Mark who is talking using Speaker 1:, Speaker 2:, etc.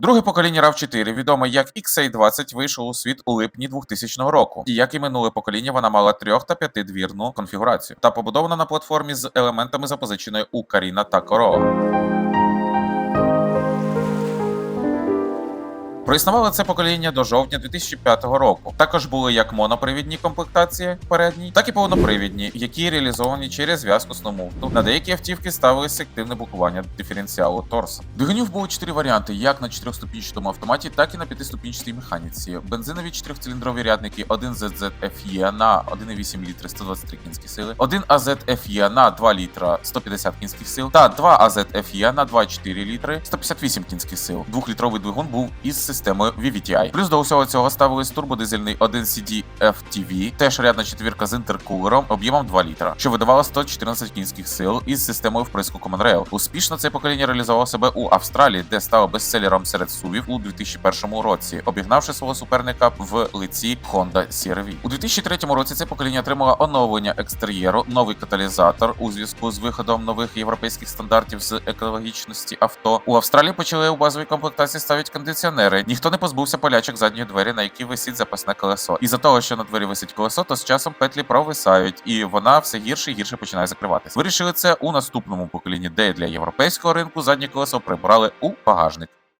Speaker 1: Друге покоління RAV4, відоме як XA20, вийшло у світ у липні 2000 року. І як і минуле покоління, вона мала трьох та п'ятидвірну конфігурацію та побудована на платформі з елементами запозиченої у Каріна та Corolla. Проіснувало це покоління до жовтня 2005 року. Також були як монопривідні комплектації передній, так і повнопривідні, які реалізовані через з муфту. На деякі автівки ставилося активне блокування диференціалу торсу. Двигунів було чотири варіанти: як на чотирьохступінчатому автоматі, так і на п'ятиступінчатій механіці. Бензинові чотирьохциліндрові рядники 1 ZZFE на 1,8 літри 123 кінські сили, 1 AZFE на 2 літра 150 кінських сил та 2 AZFE на 2,4 літри 158 кінських сил. Двохлітровий двигун був із системою VVTi. Плюс до усього цього ставились турбодизельний 1 CD FTV, теж рядна четвірка з інтеркулером об'ємом 2 літра, що видавало 114 кінських сил із системою вприску Common Rail. Успішно це покоління реалізувало себе у Австралії, де стало бестселером серед сувів у 2001 році, обігнавши свого суперника в лиці Honda CR-V. У 2003 році це покоління отримало оновлення екстер'єру, новий каталізатор у зв'язку з виходом нових європейських стандартів з екологічності авто. У Австралії почали у базовій комплектації ставити кондиціонери. Ніхто не позбувся полячок задньої двері, на якій висить запасне колесо. Із-за того, що на двері висить колесо, то з часом петлі провисають, і вона все гірше і гірше починає закриватися. Вирішили це у наступному поколінні, де для європейського ринку заднє колесо прибрали у багажник.